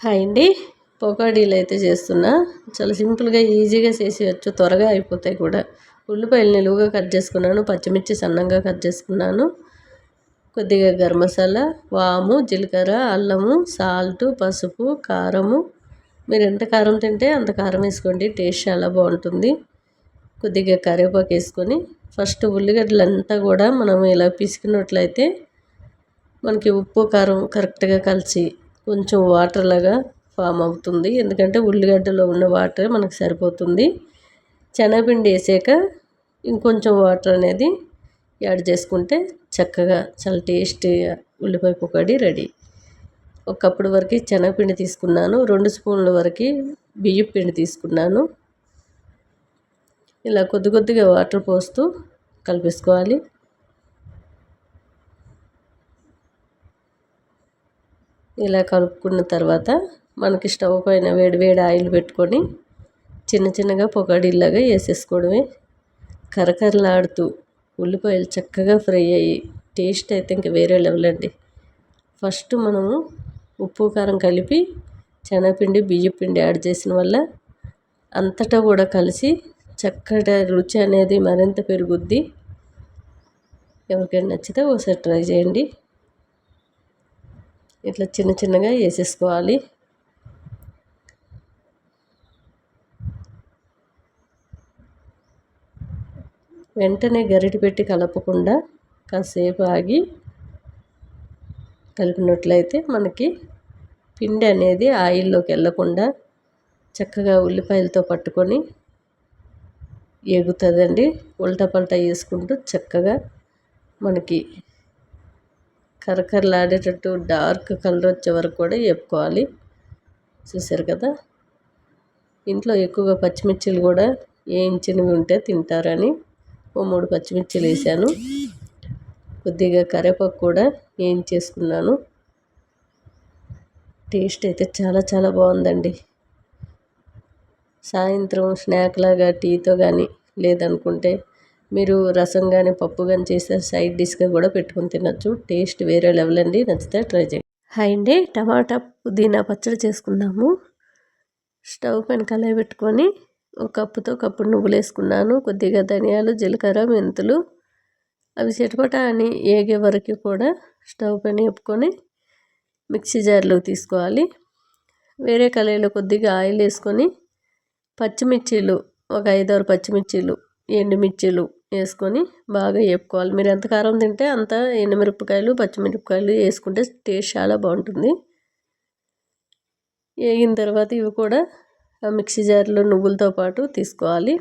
Hi అండి. పోకాడీలు అయితే చేస్తున్నా. చాలా సింపుల్గా ఈజీగా చేసేయచ్చు. త్వరగా అయిపోతాయి కూడా. ఉల్లిపాయలు నిలువుగా కట్ చేసుకున్నాను. పచ్చిమిర్చి సన్నంగా కట్ చేసుకున్నాను. కొద్దిగా గరం మసాలా వాము జీలకర్ర అల్లము సాల్ట్ పసుపు కారము. మీరు ఎంత కారం తింటే అంత కారం వేసుకోండి. టేస్ట్ చాలా బాగుంటుంది. కొద్దిగా కరివేపాకు వేసుకొని ఫస్ట్ ఉల్లిగడ్డలంతా కూడా మనం ఇలా పిసికినట్లయితే మనకి ఉప్పు కారం కరెక్ట్గా కలిసి కొంచెం వాటర్ లాగా ఫామ్ అవుతుంది. ఎందుకంటే ఉల్లిగడ్డలో ఉన్న వాటర్ మనకు సరిపోతుంది. శనగపిండి వేసాక ఇంకొంచెం వాటర్ అనేది యాడ్ చేసుకుంటే చక్కగా చాలా టేస్టీగా ఉల్లిపాయ పొకడి రెడీ. ఒకప్పుడు వరకు శనగపిండి తీసుకున్నాను. రెండు స్పూన్ల వరకు బియ్యం పిండి తీసుకున్నాను. ఇలా కొద్ది కొద్దిగా వాటర్ పోస్తూ కలిపేసుకోవాలి. ఇలా కలుపుకున్న తర్వాత మనకి స్టవ్ పైన వేడి వేడి ఆయిల్ పెట్టుకొని చిన్న చిన్నగా పొగడిల్లాగా వేసేసుకోవడమే. కరకరలాడుతూ ఉల్లిపాయలు చక్కగా ఫ్రై అయ్యి టేస్ట్ అయితే ఇంక వేరే లెవెల్ అండి. ఫస్ట్ మనము ఉప్పు కారం కలిపి శనగపిండి బియ్యపిండి యాడ్ చేసిన వల్ల అంతటా కూడా కలిసి చక్కటి రుచి అనేది మరింత పెరుగుద్ది. ఎవరికైనా నచ్చితే ఒకసారి ట్రై చేయండి. ఇట్లా చిన్న చిన్నగా వేసేసుకోవాలి. వెంటనే గరిటె పెట్టి కలపకుండా కాసేపు ఆగి కలిపినట్లయితే మనకి పిండి అనేది ఆయిల్లోకి వెళ్ళకుండా చక్కగా ఉల్లిపాయలతో పట్టుకొని ఎగుతుందండి. ఉల్టా పల్టా వేసుకుంటూ చక్కగా మనకి కరకరలాడేటట్టు డార్క్ కలర్ వచ్చే వరకు కూడా వేపుకోవాలి. చూసారు కదా? ఇంట్లో ఎక్కువగా పచ్చిమిర్చిలు కూడా వేయించినవి ఉంటే తింటారని ఓ మూడు పచ్చిమిర్చిలు వేసాను. కొద్దిగా కరివేపాకు కూడా వేయించేసుకున్నాను టేస్ట్ అయితే చాలా చాలా బాగుందండి. సాయంత్రం స్నాక్ లాగా టీతో కానీ లేదనుకుంటే మీరు రసం కానీ పప్పు కానీ చేస్తే సైడ్ డిష్గా కూడా పెట్టుకొని తినచ్చు. టేస్ట్ వేరే లెవెల్ అండి. నచ్చితే ట్రై చేయండి. హాయ్ అండి. టమాటా పుదీనా పచ్చడి చేసుకుందాము. స్టవ్ పైన కళాయి పెట్టుకొని ఒక కప్పుతో కప్పుడు నువ్వులు వేసుకున్నాను. కొద్దిగా ధనియాలు జీలకర్ర మెంతులు. అవి చిటపట అని ఏగే వరకు కూడా స్టవ్ పైన వేపుకొని మిక్సీ జార్లో తీసుకోవాలి. వేరే కళాయిలో కొద్దిగా ఆయిల్ వేసుకొని పచ్చిమిర్చీలు ఒక ఐదారు పచ్చిమిర్చీలు ఎండుమిర్చీలు వేసుకొని బాగా వేపుకోవాలి. మీరు ఎంత కారం తింటే అంత ఎండుమిరపకాయలు పచ్చిమిరపకాయలు వేసుకుంటే టేస్ట్ చాలా బాగుంటుంది. వేగిన తర్వాత ఇవి కూడా ఆ మిక్సీ జార్లో నువ్వులతో పాటు తీసుకోవాలి.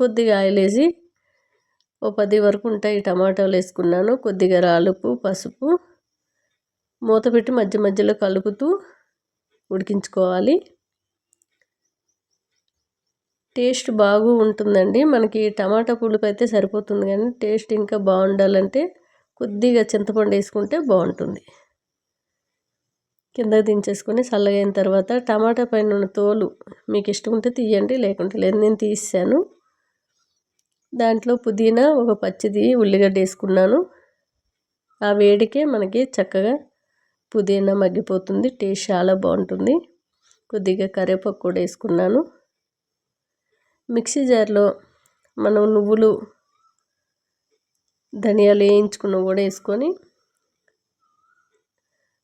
కొద్దిగా ఆయిల్ వేసి ఓ పది వరకు ఉంటాయి టమాటాలు వేసుకున్నాను. కొద్దిగా రాలుపు పసుపు మూత పెట్టి మధ్య మధ్యలో కలుపుతూ ఉడికించుకోవాలి. టేస్ట్ బాగా ఉంటుందండి మనకి టమాటా పులుపు అయితే సరిపోతుంది కానీ టేస్ట్ ఇంకా బాగుండాలంటే కొద్దిగా చింతపండు వేసుకుంటే బాగుంటుంది. కింద దించేసుకొని చల్లగైన తర్వాత టమాటా పైన ఉన్న తోలు మీకు ఇష్టం ఉంటే తీయండి లేకుంటే లేదు. నేను తీసాను దాంట్లో పుదీనా ఒక పచ్చిది ఉల్లిగడ్డ వేసుకున్నాను. ఆ వేడికే మనకి చక్కగా పుదీనా మగ్గిపోతుంది టేస్ట్ చాలా బాగుంటుంది. కొద్దిగా కరివేపాకు కూడా వేసుకున్నాను. మిక్సీ జార్లో మనం నువ్వులు ధనియాలు వేయించుకున్న కూడా వేసుకొని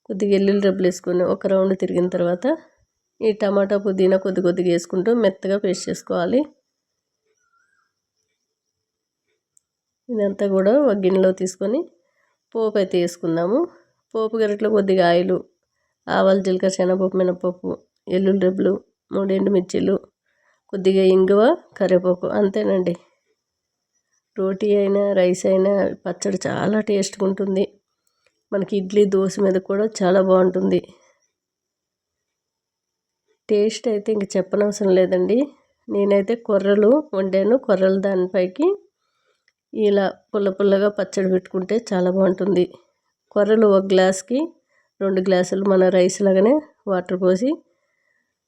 కొద్దిగా ఎల్లుల్లి రబ్బులు వేసుకొని ఒక రౌండ్ తిరిగిన తర్వాత ఈ టమాటా పుదీనా కొద్ది కొద్దిగా వేసుకుంటూ మెత్తగా పేస్ట్ చేసుకోవాలి. ఇదంతా కూడా ఒక గిన్నెలో తీసుకొని పోపు అయితే వేసుకుందాము. పోపు గరిటలో కొద్దిగా ఆయిలు ఆవాలు జీలకర్ర శనగపప్పు మినపప్పు ఎల్లుల్లి రెబ్బలు మూడు ఎండుమిర్చీలు కొద్దిగా ఇంగువ కరివేపాకు అంతేనండి. రోటీ అయినా రైస్ అయినా పచ్చడి చాలా టేస్ట్గా ఉంటుంది. మనకి ఇడ్లీ దోశ మీద కూడా చాలా బాగుంటుంది. టేస్ట్ అయితే ఇంక చెప్పనవసరం లేదండి. నేనైతే కొర్రలు వండాను. కొర్రలు దానిపైకి ఇలా పుల్ల పుల్లగా పచ్చడి పెట్టుకుంటే చాలా బాగుంటుంది. కొర్రలు ఒక గ్లాస్కి రెండు గ్లాసులు మన రైస్ లాగానే వాటర్ పోసి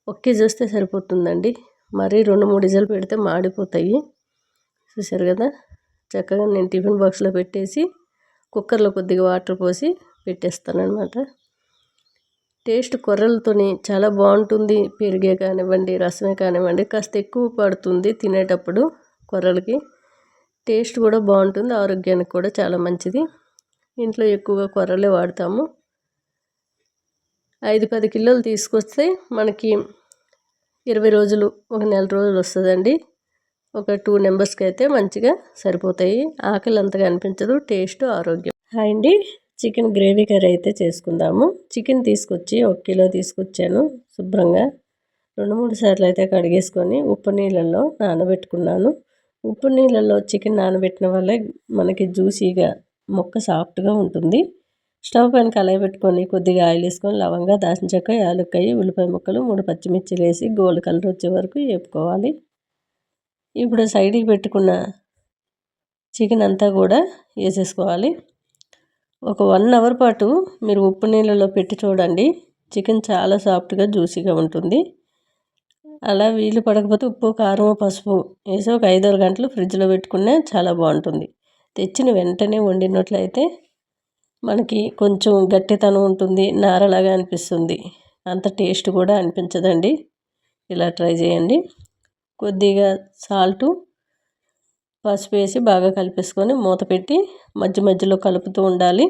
ఒకే చూస్తే సరిపోతుందండి. మరీ రెండు మూడు ఇజలు పెడితే మాడిపోతాయి. చూసారు కదా? చక్కగా నేను టిఫిన్ బాక్స్లో పెట్టేసి కుక్కర్లో కొద్దిగా వాటర్ పోసి పెట్టేస్తాను టేస్ట్ కొర్రలతోని చాలా బాగుంటుంది. పెరిగే కానివ్వండి రసమే కానివ్వండి కాస్త ఎక్కువ పడుతుంది తినేటప్పుడు కొర్రలకి. టేస్ట్ కూడా బాగుంటుంది ఆరోగ్యానికి కూడా చాలా మంచిది. ఇంట్లో ఎక్కువగా కొర్రలే వాడతాము. ఐదు పది కిలోలు తీసుకొస్తే మనకి ఇరవై రోజులు ఒక నెల రోజులు వస్తుందండి. ఒక టూ మెంబర్స్కి అయితే మంచిగా సరిపోతాయి. ఆకలి అంతగా అనిపించదు టేస్ట్ ఆరోగ్యం. హాయ్ అండి. చికెన్ గ్రేవీ కర్రీ అయితే చేసుకుందాము. చికెన్ తీసుకొచ్చి ఒక కిలో తీసుకొచ్చాను శుభ్రంగా. రెండు మూడు సార్లు అయితే కడిగేసుకొని ఉప్పు నీళ్ళల్లో నానబెట్టుకున్నాను. ఉప్పు నీళ్ళల్లో చికెన్ నానబెట్టిన వల్ల మనకి జ్యూసీగా మొక్క సాఫ్ట్గా ఉంటుంది. స్టవ్ పైన కళాయి పెట్టుకొని కొద్దిగా ఆయిల్ వేసుకొని లవంగా దాచిన చెక్క యాలక్కాయ ఉల్లిపాయ ముక్కలు మూడు పచ్చిమిర్చిలు వేసి గోల్డ్ కలర్ వచ్చే వరకు వేపుకోవాలి. ఇప్పుడు సైడ్కి పెట్టుకున్న చికెన్ అంతా కూడా వేసేసుకోవాలి. ఒక వన్ అవర్ పాటు మీరు ఉప్పు నీళ్ళలో పెట్టి చూడండి. చికెన్ చాలా సాఫ్ట్గా జ్యూసీగా ఉంటుంది. అలా వీలు పడకపోతే ఉప్పు కారం పసుపు వేసి ఒక ఐదారు గంటలు ఫ్రిడ్జ్లో పెట్టుకునే చాలా బాగుంటుంది. తెచ్చిన వెంటనే వండినట్లయితే మనకి కొంచెం గట్టితనం ఉంటుంది నారలాగా అనిపిస్తుంది. అంత టేస్ట్ కూడా అనిపించదండి. ఇలా ట్రై చేయండి. కొద్దిగా సాల్టు పసుపు వేసి బాగా కలిపేసుకొని మూత పెట్టి మధ్య మధ్యలో కలుపుతూ ఉండాలి.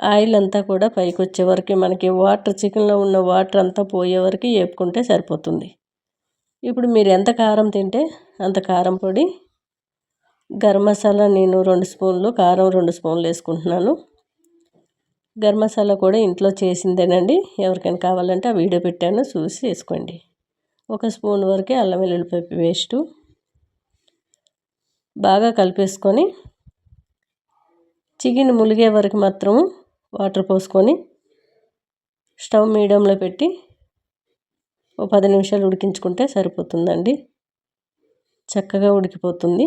ఆయిల్ అంతా కూడా పైకి వచ్చే వరకు మనకి వాటర్ చికెన్లో ఉన్న వాటర్ అంతా పోయే వరకు వేపుకుంటే సరిపోతుంది. ఇప్పుడు మీరు ఎంత కారం తింటే అంత కారం పొడి గరం మసాలా నేను రెండు స్పూన్లు కారం రెండు స్పూన్లు వేసుకుంటున్నాను. గరం మసాలా కూడా ఇంట్లో చేసిందేనండి. ఎవరికైనా కావాలంటే ఆ వీడియో పెట్టాను చూసి వేసుకోండి. ఒక స్పూన్ వరకే అల్లం వెల్లుల్లిపాయ పేస్ట్ బాగా కలిపేసుకొని చికెన్ ములిగే వరకు మాత్రము వాటర్ పోసుకొని స్టవ్ మీడియంలో పెట్టి ఓ పది నిమిషాలు ఉడికించుకుంటే సరిపోతుందండి. చక్కగా ఉడికిపోతుంది.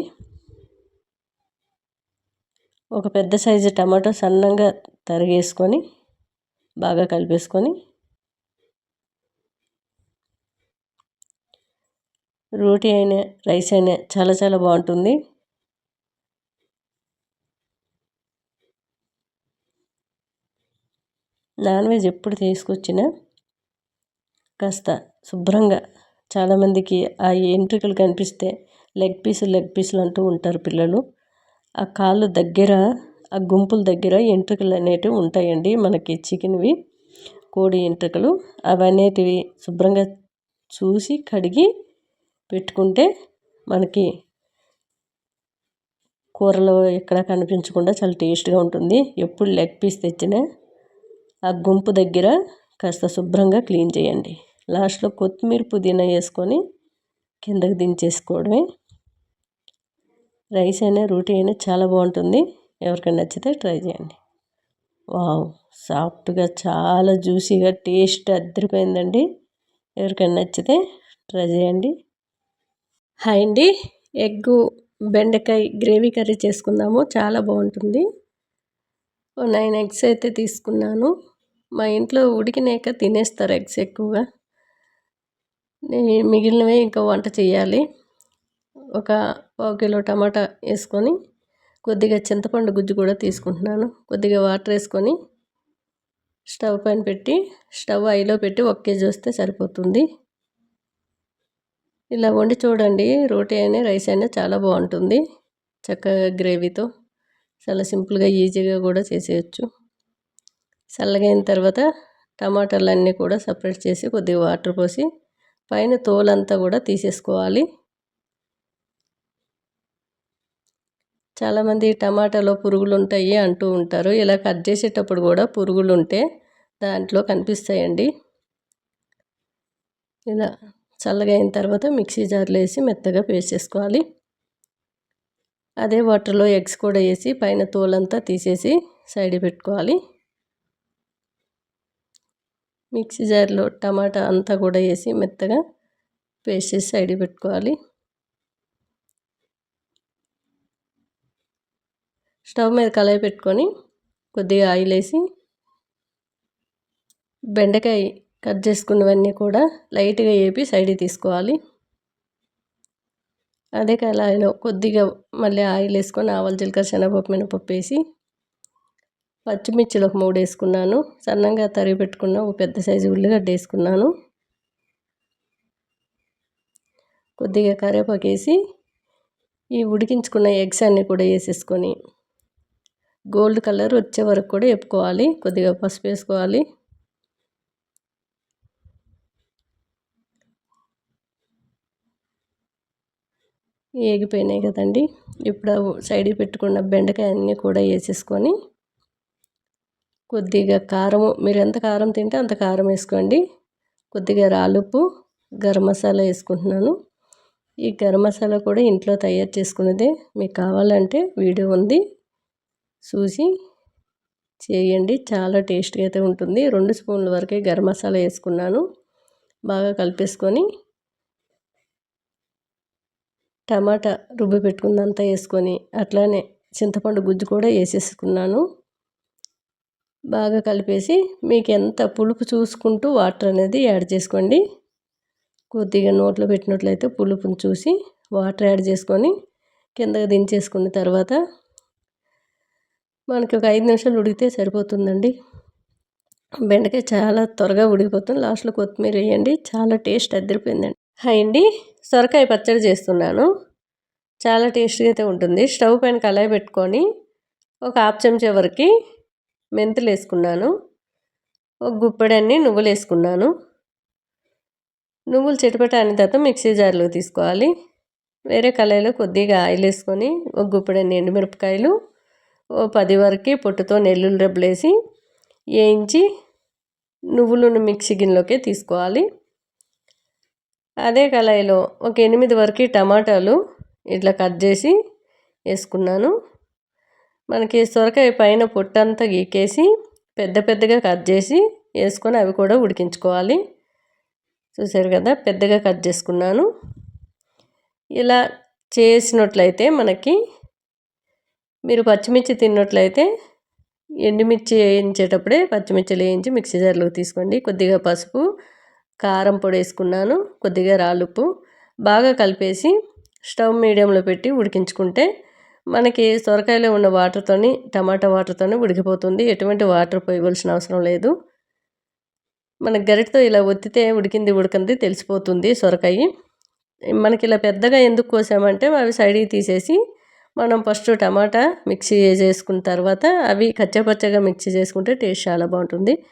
ఒక పెద్ద సైజు టమాటో సన్నంగా తరిగేసుకొని బాగా కలిపేసుకొని రోటీ అయినా రైస్ అయినా చాలా చాలా బాగుంటుంది. నాన్ వెజ్ ఎప్పుడు తీసుకొచ్చినా కాస్త శుభ్రంగా చాలామందికి ఆ ఎంట్రుకలు కనిపిస్తే లెగ్ పీసులు లెగ్ పీసులు అంటూ ఉంటారు పిల్లలు. ఆ కాళ్ళు దగ్గర ఆ గుంపుల దగ్గర ఎంట్రుకలు అనేటివి ఉంటాయండి. మనకి చికెన్వి కోడి ఎంట్రుకలు అవి అనేటివి శుభ్రంగా చూసి కడిగి పెట్టుకుంటే మనకి కూరలో ఎక్కడ కనిపించకుండా చాలా టేస్ట్గా ఉంటుంది. ఎప్పుడు లెగ్ పీస్ తెచ్చినా ఆ గుంపు దగ్గర కాస్త శుభ్రంగా క్లీన్ చేయండి. లాస్ట్లో కొత్తిమీర పుదీనా వేసుకొని కిందకి దించేసుకోవడమే. రైస్ అయినా రోటీ అయినా చాలా బాగుంటుంది. ఎవరికైనా నచ్చితే ట్రై చేయండి. వావ్! సాఫ్ట్గా చాలా జ్యూసీగా టేస్ట్ అద్దరిపోయిందండి. ఎవరికైనా నచ్చితే ట్రై చేయండి. హాయ్ అండి! ఎగ్గు బెండకాయ గ్రేవీ కర్రీ చేసుకుందాము. చాలా బాగుంటుంది. నైన్ ఎగ్స్ అయితే తీసుకున్నాను. మా ఇంట్లో ఉడికినాక తినేస్తారు ఎగ్స్ ఎక్కువగా. మిగిలినవే ఇంకా వంట చేయాలి. ఒక పావు కిలో టమాటా వేసుకొని కొద్దిగా చింతపండు గుజ్జు కూడా తీసుకుంటున్నాను. కొద్దిగా వాటర్ వేసుకొని స్టవ్ పైన పెట్టి స్టవ్ ఐలో పెట్టి ఒక కేజీ వస్తే సరిపోతుంది. ఇలా వండి చూడండి రోటీ అయినా రైస్ అయినా చాలా బాగుంటుంది. చక్కగా గ్రేవీతో. చాలా సింపుల్గా ఈజీగా కూడా చేసేయచ్చు. చల్లగైన తర్వాత టమాటాలన్నీ కూడా సపరేట్ చేసి కొద్దిగా వాటర్ పోసి పైన తోలంతా కూడా తీసేసుకోవాలి. చాలామంది టమాటాలో పురుగులు ఉంటాయి అంటూ ఉంటారు. ఇలా కట్ చేసేటప్పుడు కూడా పురుగులు ఉంటే దాంట్లో కనిపిస్తాయండి. ఇలా చల్లగా అయిన తర్వాత మిక్సీ జార్లో వేసి మెత్తగా పేస్ట్ చేసుకోవాలి. అదే వాటర్లో ఎగ్స్ కూడా వేసి పైన తోలంతా తీసేసి సైడ్ పెట్టుకోవాలి. మిక్సీ జార్లో టమాటా అంతా కూడా వేసి మెత్తగా పేస్ట్ చేసి సైడ్ పెట్టుకోవాలి. స్టవ్ మీద కళాయి పెట్టుకొని కొద్దిగా ఆయిల్ వేసి బెండకాయ కట్ చేసుకున్నవన్నీ కూడా లైట్గా వేపి సైడ్కి తీసుకోవాలి. అదే కళాయిలో కొద్దిగా మళ్ళీ ఆయిల్ వేసుకొని ఆవాలు జీలకర్ర శనగపప్పు మినపప్పు వేసి పచ్చిమిర్చిలు ఒక మూడు వేసుకున్నాను. సన్నంగా తరిగి పెట్టుకున్న ఒక పెద్ద సైజు ఉల్లిగడ్డ వేసుకున్నాను. కొద్దిగా కరివేపాకు వేసి ఈ ఉడికించుకున్న ఎగ్స్ అన్నీ కూడా వేసేసుకొని గోల్డ్ కలర్ వచ్చే వరకు కూడా వేపుకోవాలి. కొద్దిగా పసుపు వేసుకోవాలి. ఏగిపోయినాయి కదండి. ఇప్పుడు సైడ్కి పెట్టుకున్న బెండకాయ అన్నీ కూడా వేసేసుకొని కొద్దిగా కారము మీరు ఎంత కారం తింటే అంత కారం వేసుకోండి. కొద్దిగా రాలుపు గరం మసాలా వేసుకుంటున్నాను. ఈ గరం మసాలా కూడా ఇంట్లో తయారు చేసుకున్నదే. మీకు కావాలంటే వీడియో ఉంది. చూసి చేయండి. చాలా టేస్ట్గా అయితే ఉంటుంది. రెండు స్పూన్ల వరకే గరం మసాలా వేసుకున్నాను. బాగా కలిపేసుకొని టమాటా రుబ్బి పెట్టుకుందంతా వేసుకొని అట్లానే చింతపండు గుజ్జు కూడా వేసేసుకున్నాను. బాగా కలిపేసి మీకు ఎంత పులుపు చూసుకుంటూ వాటర్ అనేది యాడ్ చేసుకోండి. కొద్దిగా నోట్లో పెట్టినట్లయితే పులుపుని చూసి వాటర్ యాడ్ చేసుకొని కిందకి దించేసుకున్న తర్వాత మనకి ఒక ఐదు నిమిషాలు ఉడికితే సరిపోతుందండి. బెండకాయ చాలా త్వరగా ఉడికిపోతుంది. లాస్ట్లో కొత్తిమీర వేయండి. చాలా టేస్ట్ అద్దరిపోయిందండి. హాయ్ అండి. సొరకాయ పచ్చడి చేస్తున్నాను. చాలా టేస్ట్గా అయితే ఉంటుంది. స్టవ్ పైన కళాయి పెట్టుకొని ఒక హాఫ్ చెంచా వరకు మెంతులు వేసుకున్నాను. ఒక గుప్పెడన్ని నువ్వులు వేసుకున్నాను. నువ్వులు చిటపట అయిన తర్వాత మిక్సీ జార్లో తీసుకోవాలి. వేరే కళాయిలో కొద్దిగా ఆయిల్ వేసుకొని ఒక గుప్పెడన్ని ఎండుమిరపకాయలు ఓ పది వరకు పొట్టుతో నెల్లుల్లి రెబ్బలేసి వేయించి నువ్వులను మిక్సీ గిన్నెలోకి తీసుకోవాలి. అదే కళాయిలో ఒక ఎనిమిది వరకు టమాటాలు ఇట్లా కట్ చేసి వేసుకున్నాను. మనకి సొరకాయ పైన పొట్టంతా గీకేసి పెద్ద పెద్దగా కట్ చేసి వేసుకొని అవి కూడా ఉడికించుకోవాలి. చూసారు కదా పెద్దగా కట్ చేసుకున్నాను. ఇలా చేసినట్లయితే మనకి మీరు పచ్చిమిర్చి తిన్నట్లయితే ఎండుమిర్చి వేయించేటప్పుడే పచ్చిమిర్చిలు వేయించి మిక్సీ జార్లో తీసుకోండి. కొద్దిగా పసుపు కారం పొడి వేసుకున్నాను. కొద్దిగా రాలుపు బాగా కలిపేసి స్టవ్ మీడియంలో పెట్టి ఉడికించుకుంటే మనకి సొరకాయలో ఉన్న వాటర్తోని టమాటా వాటర్తోని ఉడికిపోతుంది. ఎటువంటి వాటర్ పోయవలసిన అవసరం లేదు. మన గరిటతో ఇలా ఒత్తితే ఉడికింది ఉడకంది తెలిసిపోతుంది సొరకాయ. మనకి ఇలా పెద్దగా ఎందుకు కోసామంటే అవి సైడ్కి తీసేసి మనం ఫస్ట్ టమాటా మిక్సీ చేసుకున్న తర్వాత అవి కచ్చపచ్చగా మిక్సీ చేసుకుంటే టేస్ట్ చాలా బాగుంటుంది.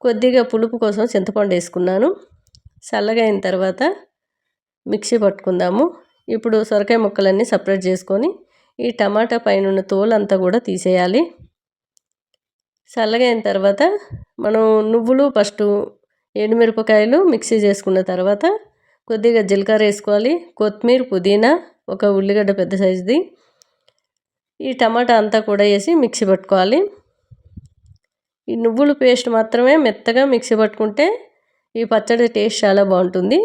కొద్దిగా పులుపు కోసం చింతపండు వేసుకున్నాను. చల్లగా అయిన తర్వాత మిక్సీ పట్టుకుందాము. ఇప్పుడు సొరకాయ ముక్కలన్నీ సపరేట్ చేసుకొని ఈ టమాటా పైన తోలు అంతా కూడా తీసేయాలి. చల్లగా అయిన తర్వాత మనం నువ్వులు ఫస్ట్ ఎండుమిరపకాయలు మిక్సీ చేసుకున్న తర్వాత కొద్దిగా జీలకర్ర వేసుకోవాలి. కొత్తిమీర పుదీనా ఒక ఉల్లిగడ్డ పెద్ద సైజుది. ఈ టమాటా అంతా కూడా వేసి మిక్సీ పట్టుకోవాలి. ఈ నువ్వుల పేస్ట్ మాత్రమే మెత్తగా మిక్సీ పట్టుకుంటే ఈ పచ్చడి టేస్ట్ చాలా బాగుంటుంది.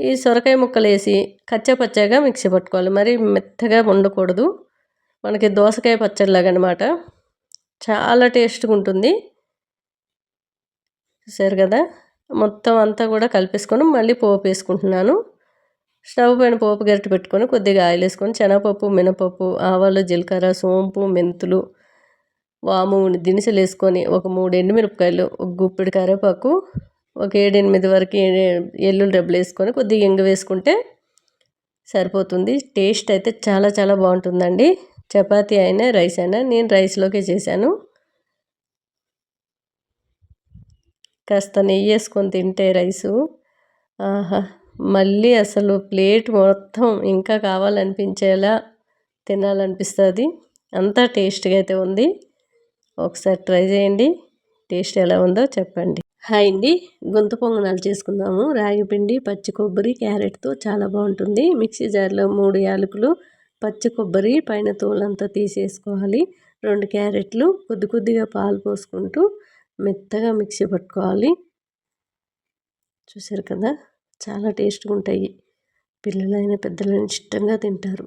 ఈ సొరకాయ ముక్కలు వేసి కచ్చపచ్చగా మిక్సీ పట్టుకోవాలి. మరి మెత్తగా ఉండకూడదు మనకి దోసకాయ పచ్చడిలాగా అనమాట చాలా టేస్ట్గా ఉంటుంది. చూసారు కదా? మొత్తం అంతా కూడా కలిపేసుకొని మళ్ళీ పోపు వేసుకుంటున్నాను. స్టవ్ పైన పోపు గరిటె పెట్టుకొని కొద్దిగా ఆయిల్ వేసుకొని శనగపప్పు మినపప్పు ఆవాలు జీలకర్ర సోంపు మెంతులు వాము దినుసులు వేసుకొని ఒక మూడు ఎండుమిరపకాయలు ఒక గుప్పిడి కరివేపాకు ఒక ఏడెనిమిది వరకు ఎల్లుల్లి డబ్బులు వేసుకొని కొద్దిగా ఇంగ వేసుకుంటే సరిపోతుంది. టేస్ట్ అయితే చాలా చాలా బాగుంటుందండి. చపాతీ అయినా రైస్ అయినా నేను రైస్లోకే చేశాను. కాస్త నెయ్యి వేసుకొని తింటే రైసు. ఆహా! మళ్ళీ అసలు ప్లేట్ మొత్తం ఇంకా కావాలనిపించేలా తినాలనిపిస్తుంది. అంతా టేస్ట్గా అయితే ఉంది. ఒకసారి ట్రై చేయండి. టేస్ట్ ఎలా ఉందో చెప్పండి. హాయ్ అండి. గొంతు పొంగనాలు చేసుకుందాము. రాగి పిండి పచ్చి కొబ్బరి క్యారెట్తో చాలా బాగుంటుంది. మిక్సీ జార్లో మూడు యాలకులు పచ్చి కొబ్బరి పైన తోలంతా తీసేసుకోవాలి. రెండు క్యారెట్లు కొద్ది కొద్దిగా పాలు పోసుకుంటూ మెత్తగా మిక్సీ పట్టుకోవాలి. చూసారు కదా? చాలా టేస్ట్గా ఉంటాయి పిల్లలైన పెద్దలైన ఇష్టంగా తింటారు.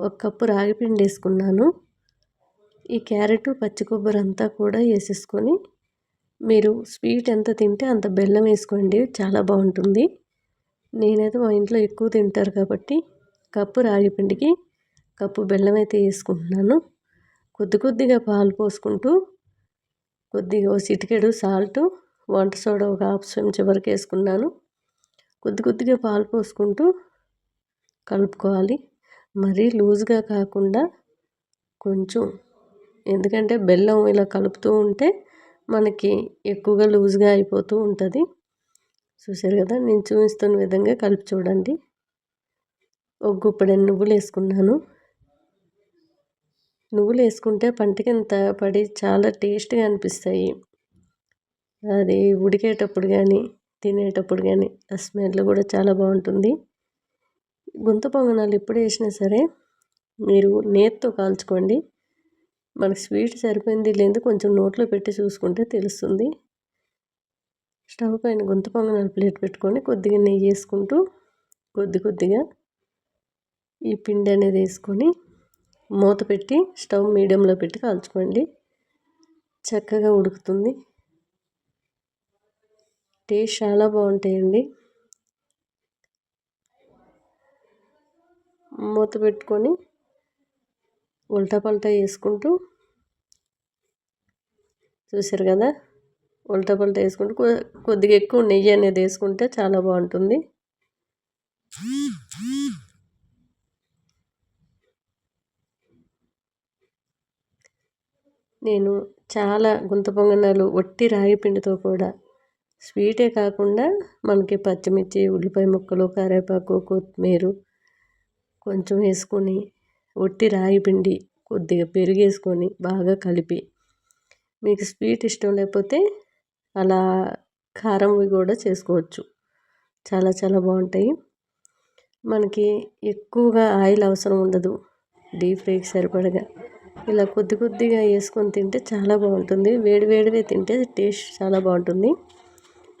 ఒక కప్పు రాగి పిండి వేసుకున్నాను ఈ క్యారెట్ పచ్చి కొబ్బరి అంతా కూడా వేసేసుకొని మీరు స్వీట్ ఎంత తింటే అంత బెల్లం వేసుకోండి. చాలా బాగుంటుంది నేనైతే మా ఇంట్లో ఎక్కువ తింటారు కాబట్టి కప్పు రాగి పిండికి కప్పు బెల్లం అయితే వేసుకుంటున్నాను. కొద్ది కొద్దిగా పాలు పోసుకుంటూ కొద్దిగా చిటికెడు సాల్ట్ వంట సోడా ఒక హాఫ్ చెంచా వరకు వేసుకున్నాను. కొద్ది కొద్దిగా పాలు పోసుకుంటూ కలుపుకోవాలి. మరీ లూజ్గా కాకుండా కొంచెం ఎందుకంటే బెల్లం ఇలా కలుపుతూ ఉంటే మనకి ఎక్కువగా లూజ్గా అయిపోతూ ఉంటుంది. చూసారు కదా నేను చూపిస్తున్న విధంగా కలిపి చూడండి. ఒక గుప్పడి నువ్వులు వేసుకున్నాను. నువ్వులు వేసుకుంటే పంటకి ఇంత పడి చాలా టేస్ట్గా అనిపిస్తాయి. అది ఉడికేటప్పుడు కానీ తినేటప్పుడు కానీ ఆ స్మెల్ కూడా చాలా బాగుంటుంది. గుంత పొంగనాలు ఎప్పుడు వేసినా సరే మీరు నేతితో కాల్చుకోండి. మనకి స్వీట్ సరిపోయింది లేదు కొంచెం నోట్లో పెట్టి చూసుకుంటే తెలుస్తుంది. స్టవ్ పైన గుంత పొంగనాలు ప్లేట్ పెట్టుకొని కొద్దిగా నెయ్యి వేసుకుంటూ కొద్ది కొద్దిగా ఈ పిండి అనేది వేసుకొని మూత పెట్టి స్టవ్ మీడియంలో పెట్టి కాల్చుకోండి. చక్కగా ఉడుకుతుంది. టేస్ట్ చాలా బాగుంటాయండి. మూత పెట్టుకొని ఉల్టా పల్టా వేసుకుంటూ చూసారు కదా? ఉల్టా పల్టా వేసుకుంటూ కొద్దిగా ఎక్కువ నెయ్యి అనేది వేసుకుంటే చాలా బాగుంటుంది. నేను చాలా గుంత పొంగనాలు వట్టి రాగి పిండితో కూడా స్వీటే కాకుండా మనకి పచ్చిమిర్చి ఉల్లిపాయ ముక్కలు కరివేపాకు కొత్తిమీర కొంచెం వేసుకొని ఒట్టి రాగి పిండి కొద్దిగా పెరుగు వేసుకొని బాగా కలిపి మీకు స్వీట్ ఇష్టం లేకపోతే అలా కారంవి కూడా చేసుకోవచ్చు. చాలా చాలా బాగుంటాయి. మనకి ఎక్కువగా ఆయిల్ అవసరం ఉండదు. డీప్ ఫ్రైకి సరిపడగా. ఇలా కొద్ది కొద్దిగా వేసుకొని తింటే చాలా బాగుంటుంది. వేడి వేడివే తింటే టేస్ట్ చాలా బాగుంటుంది.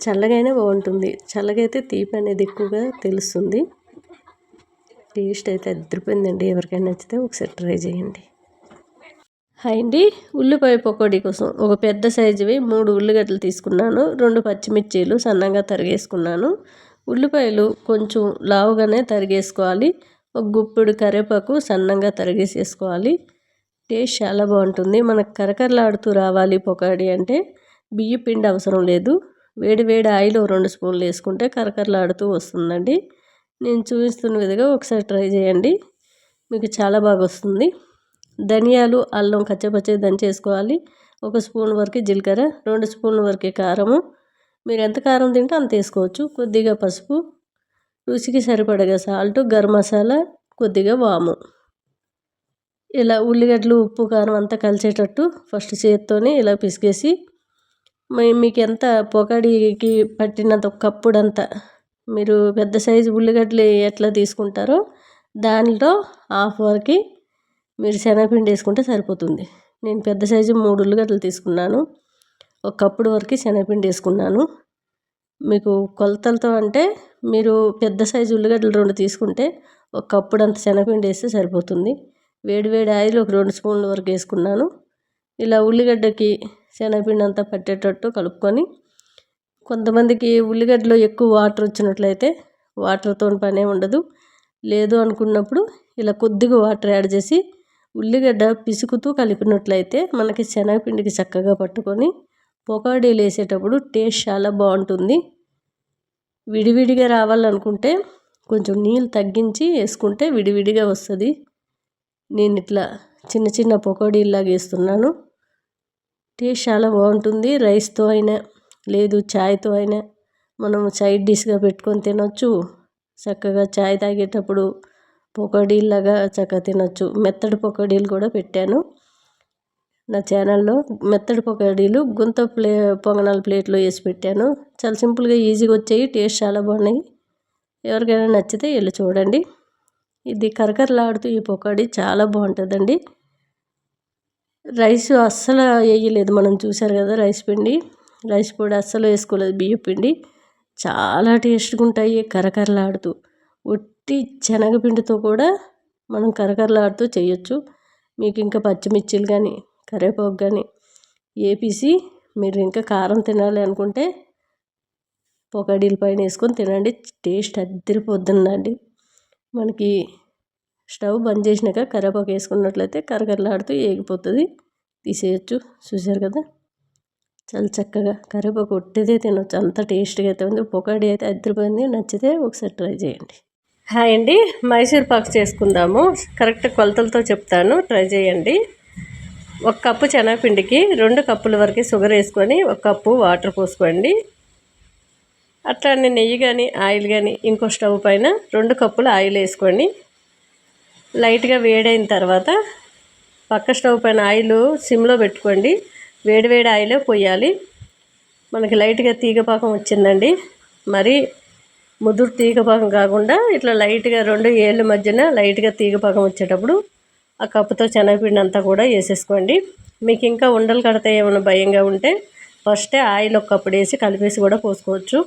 చల్లగైనా బాగుంటుంది. చల్లగైతే తీపి అనేది ఎక్కువగా తెలుస్తుంది. టేస్ట్ అయితే అదిరిపోయిందండి ఎవరికైనా నచ్చితే ఒకసారి ట్రై చేయండి. హాయ్ అండి. ఉల్లిపాయ పకోడీ కోసం ఒక పెద్ద సైజువి మూడు ఉల్లిగడ్డలు తీసుకున్నాను. రెండు పచ్చిమిర్చీలు సన్నగా తరిగేసుకున్నాను. ఉల్లిపాయలు కొంచెం లావుగానే తరిగేసుకోవాలి. ఒక గుప్పుడు కరివేపాకు సన్నంగా తరిగేసేసుకోవాలి. టేస్ట్ చాలా బాగుంటుంది. మనకు కరకరలాడుతూ రావాలి పొకాడి అంటే. బియ్య పిండి అవసరం లేదు. వేడి వేడి ఆయిల్ రెండు స్పూన్లు వేసుకుంటే కరకరలాడుతూ వస్తుందండి. నేను చూపిస్తున్న విధంగా ఒకసారి ట్రై చేయండి. మీకు చాలా బాగా వస్తుంది. ధనియాలు అల్లం కచ్చపచ్చ దంచేసుకోవాలి ఒక స్పూన్ వరకు జీలకర్ర రెండు స్పూన్ల వరకు కారము. మీరు ఎంత కారం తింటే అంత వేసుకోవచ్చు. కొద్దిగా పసుపు. రుచికి సరిపడగా సాల్ట్ గరం మసాలా కొద్దిగా వాము. ఇలా ఉల్లిగడ్డలు ఉప్పు కారం అంతా కలిసేటట్టు ఫస్ట్ చేతితోనే ఇలా పిసికేసి మీకు ఎంత పొగడికి పట్టినంత కప్పుడంతా? మీరు పెద్ద సైజు ఉల్లిగడ్డలు ఎట్లా తీసుకుంటారో దానిలో హాఫ్ వరకు మీరు శనగపిండి వేసుకుంటే సరిపోతుంది. నేను పెద్ద సైజు మూడు ఉల్లిగడ్డలు తీసుకున్నాను. ఒక కప్పుడు వరకు శనగపిండి వేసుకున్నాను. మీకు కొలతలతో అంటే మీరు పెద్ద సైజు ఉల్లిగడ్డలు రెండు తీసుకుంటే ఒక కప్పుడు అంత శనగపిండి వేస్తే సరిపోతుంది. వేడి వేడి ఆయిల్ ఒక రెండు స్పూన్ల వరకు వేసుకున్నాను. ఇలా ఉల్లిగడ్డకి శనగపిండి అంతా పట్టేటట్టు కలుపుకొని కొంతమందికి ఉల్లిగడ్డలో ఎక్కువ వాటర్ వచ్చినట్లయితే వాటర్తో పనే ఉండదు. లేదు అనుకున్నప్పుడు ఇలా కొద్దిగా వాటర్ యాడ్ చేసి ఉల్లిగడ్డ పిసుకుతూ కలిపినట్లయితే మనకి శనగపిండికి చక్కగా పట్టుకొని పొకాడీలు వేసేటప్పుడు టేస్ట్ చాలా బాగుంటుంది. విడివిడిగా రావాలనుకుంటే కొంచెం నీళ్ళు తగ్గించి వేసుకుంటే విడివిడిగా వస్తుంది. నేను ఇట్లా చిన్న చిన్న పొకోడీల్లాగా వేస్తున్నాను. టేస్ట్ చాలా బాగుంటుంది. రైస్తో అయినా లేదు చాయ్తో అయినా మనం సైడ్ డిష్గా పెట్టుకొని తినొచ్చు. చక్కగా చాయ్ తాగేటప్పుడు పకోడీలాగా చక్కగా తినొచ్చు. మెత్తడి పకోడీలు కూడా పెట్టాను. నా ఛానల్లో మెత్తడి పకోడీలు గుంత ప్లే పొంగనాల ప్లేట్లో వేసి పెట్టాను. చాలా సింపుల్గా ఈజీగా వచ్చాయి. టేస్ట్ చాలా బాగున్నాయి. ఎవరికైనా నచ్చితే వెళ్ళి చూడండి. ఇది కరకరలాడుతూ ఈ పకోడీ చాలా బాగుంటుందండి. రైస్ అస్సలు వేయలేదు. మనం చూసారు కదా రైస్ పిండి. రైస్ పొడి అస్సలు వేసుకోలేదు. బియ్య పిండి చాలా టేస్ట్గా ఉంటాయి కరకరలాడుతూ ఒట్టి శనగపిండితో కూడా మనం కరకరలాడుతూ చేయొచ్చు. మీకు ఇంకా పచ్చిమిర్చిలు కానీ కరివేపాకు కానీ వేపేసి మీరు ఇంకా కారం తినాలి అనుకుంటే పొగడీల పైన వేసుకొని తినండి. టేస్ట్ అద్దరిపోద్దండి. మనకి స్టవ్ బంద్ చేసినాక కరివేపాకు వేసుకున్నట్లయితే కరకరలాడుతూ ఏగిపోతుంది. తీసేయచ్చు. చూసారు కదా? చాలా చక్కగా కరివేపాకు ఒట్టిదే తినొచ్చు. అంత టేస్ట్గా అయితే ఉంది. పొకాడి అయితే అద్దరిపోయింది నచ్చితే ఒకసారి ట్రై చేయండి. హాయ్ అండి. మైసూర్ పాక్ చేసుకుందాము. కరెక్ట్ కొలతలతో చెప్తాను. ట్రై చేయండి. ఒక కప్పు శనగపిండికి రెండు కప్పుల వరకు షుగర్ వేసుకొని ఒక కప్పు వాటర్ పోసుకోండి. అట్లానే నెయ్యి కానీ ఆయిల్ కానీ ఇంకో స్టవ్ పైన రెండు కప్పులు ఆయిల్ వేసుకోండి లైట్గా వేడైన తర్వాత పక్క స్టవ్ పైన ఆయిల్ సిమ్లో పెట్టుకోండి. వేడి వేడి ఆయిలే పోయాలి. మనకి లైట్గా తీగపాకం వచ్చిందండి. మరి ముదురు తీగపాకం కాకుండా ఇట్లా లైట్గా రెండు ఏళ్ళ మధ్యన లైట్గా తీగపాకం వచ్చేటప్పుడు ఆ కప్పుతో శనగపిండి అంతా కూడా వేసేసుకోండి. మీకు ఇంకా ఉండలు కడితే ఏమైనా భయంగా ఉంటే ఫస్టే ఆయిల్ ఒక కప్పుడు వేసి కలిపేసి కూడా పోసుకోవచ్చు.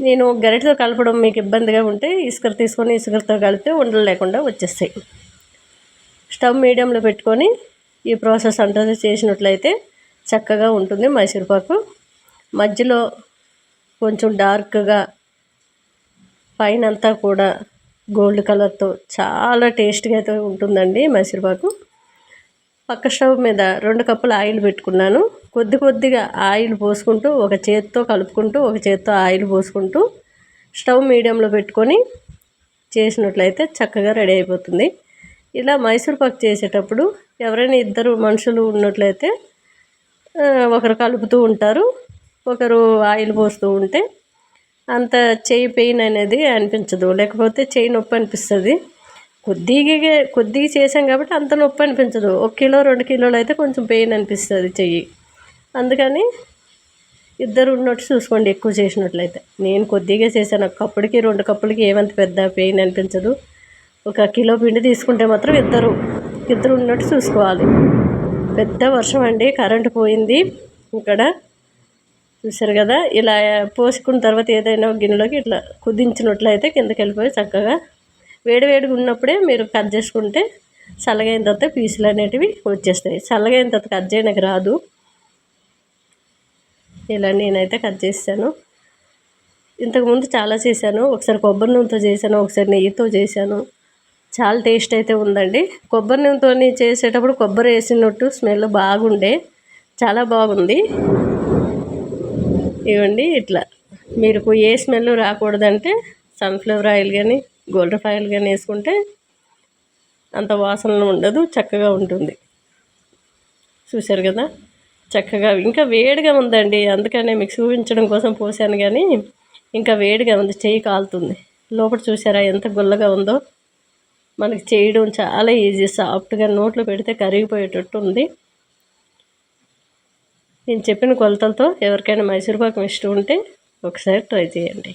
నేను గరిటతో కలపడం మీకు ఇబ్బందిగా ఉంటే ఇసుక తీసుకొని ఇసుకలతో కలిపితే ఉండలు లేకుండా వచ్చేస్తాయి. స్టవ్ మీడియంలో పెట్టుకొని ఈ ప్రాసెస్ అంతా చేసినట్లయితే చక్కగా ఉంటుంది మైసూర్పాకు మధ్యలో కొంచెం డార్క్గా పైన అంతా కూడా గోల్డ్ కలర్తో చాలా టేస్ట్గా అయితే ఉంటుందండి మైసూర్పాకు పక్క స్టవ్ మీద రెండు కప్పులు ఆయిల్ పెట్టుకున్నాను. కొద్ది కొద్దిగా ఆయిల్ పోసుకుంటూ ఒక చేత్తో కలుపుకుంటూ ఒక చేత్తో ఆయిల్ పోసుకుంటూ స్టవ్ మీడియంలో పెట్టుకొని చేసినట్లయితే చక్కగా రెడీ అయిపోతుంది. ఇలా మైసూర్ పాక్ చేసేటప్పుడు ఎవరైనా ఇద్దరు మనుషులు ఉన్నట్లయితే ఒకరు కలుపుతూ ఉంటారు ఒకరు ఆయిల్ పోస్తూ ఉంటే అంత చేయి పెయిన్ అనేది అనిపించదు. లేకపోతే చేయి నొప్పి అనిపిస్తుంది. కొద్దిగా కొద్దిగా చేసాం కాబట్టి అంత నొప్పి అనిపించదు. ఒక కిలో రెండు కిలోలు అయితే కొంచెం పెయిన్ అనిపిస్తుంది చెయ్యి. అందుకని ఇద్దరు ఉన్నట్టు చూసుకోండి ఎక్కువ చేసినట్లయితే. నేను కొద్దిగా చేశాను. ఒక కప్పుడికి రెండు కప్పులకి ఏమంత పెద్ద పెయిన్ అనిపించదు. ఒక కిలో పిండి తీసుకుంటే మాత్రం ఇద్దరు ఇద్దరు ఉన్నట్టు చూసుకోవాలి. పెద్ద వర్షం అండి కరెంటు పోయింది. ఇక్కడ చూసారు కదా ఇలా పోసుకున్న తర్వాత ఏదైనా గిన్నెలోకి ఇట్లా కుదించినట్లయితే కిందకి వెళ్ళిపోయి చక్కగా వేడివేడిగా ఉన్నప్పుడే మీరు కట్ చేసుకుంటే చల్లగైన తర్వాత పీసులు అనేటివి వచ్చేస్తాయి. చల్లగైన తర్వాత కట్ చేయడానికి రాదు. ఇలా నేనైతే కట్ చేశాను. ఇంతకుముందు చాలా చేశాను. ఒకసారి కొబ్బరి నూనెతో చేశాను ఒకసారి నెయ్యితో చేశాను. చాలా టేస్ట్ అయితే ఉందండి. కొబ్బరి నూనెతో చేసేటప్పుడు కొబ్బరి వేసినట్టు స్మెల్ బాగుండే. చాలా బాగుంది. ఇవ్వండి ఇట్లా. మీరు ఏ స్మెల్ రాకూడదంటే సన్ఫ్లవర్ ఆయిల్ కానీ గోల్డ్ ఆయిల్ కానీ వేసుకుంటే అంత వాసన ఉండదు చక్కగా ఉంటుంది. చూశారు కదా? చక్కగా ఇంకా వేడిగా ఉందండి. అందుకనే మీకు చూపించడం కోసం పోసాను కానీ ఇంకా వేడిగా ఉంది. చెయ్యి కాలుతుంది. లోపల చూసారా ఎంత గుల్లగా ఉందో. మనకి చేయడం చాలా ఈజీ. సాఫ్ట్గా నోట్లో పెడితే కరిగిపోయేటట్టు ఉంది. నేను చెప్పిన కొలతలతో ఎవరికైనా మైసూర్పాకం ఇష్టం ఉంటే ఒకసారి ట్రై చేయండి.